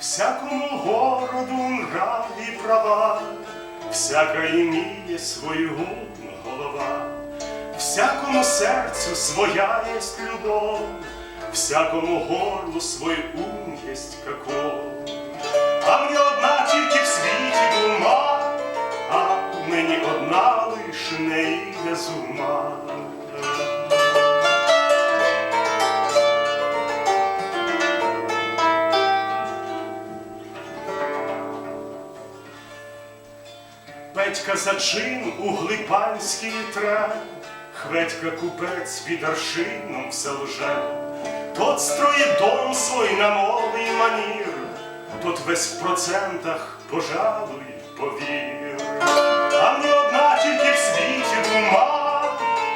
Всякому городу нрав і права, всяка іміє свою голова, всякому серцю своя єсть любов, всякому горлу свой ум єсть каков. А мені одна тільки в світі дума, а мені одна лиш не йде з ума. Петька зачин у глипанській тре, Хветька купець під аршином все лже, Тот строїть дом свой на новий манір, Тот весь в процентах, пожалуй, повір. А мені одна тільки в світі дума,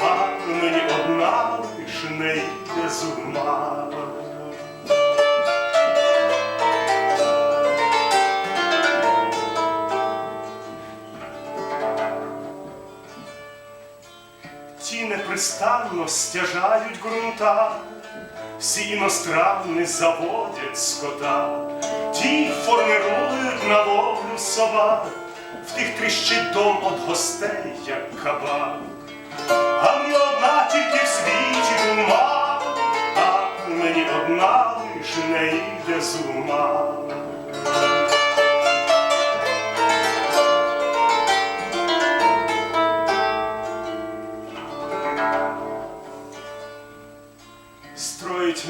а мені одна лиш не йде з ума. Ті непристанно стяжають ґрунта, всі іностранні заводять скота, ті формирують на ловлю собак, в тих тріщить дом от гостей, як кабак. А мені одна тільки в світі дума, а мені одна лиш не йде з ума.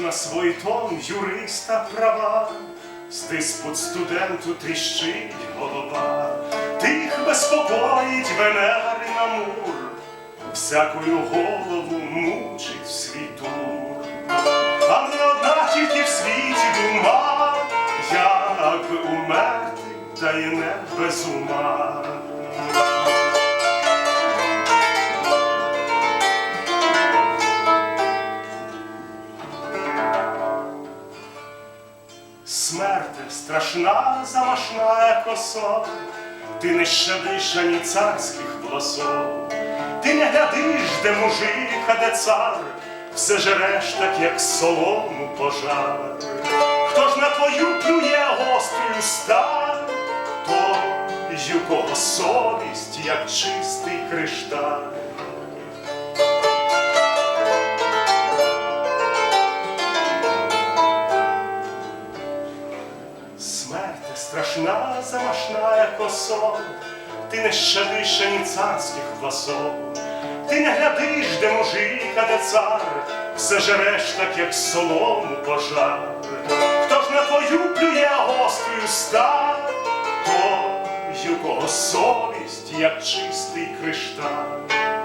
На свой тон юриста права, з диспут студенту тріщить голова, тих безпокоїть Венери Амур, всякою голову мучить свій тур. А не одна тільки в світі дума, як умерти, та й не без ума. Смерте страшна замашна косо, ти не щадиш ані царських волосов, ти не глядиш, де мужик, а де цар, все жереш так, як солому пожар. Хто ж на твою плює гострою сталь, то й у кого совість, як чистий кришталь. Страшна, замашна косо, ти не щадиш ані царських власов, ти не глядиш, де мужик, а де цар, все жереш так, як солому пожар. Хто ж на твою плює гострою сталь, то й у кого совість, як чистий кришталь.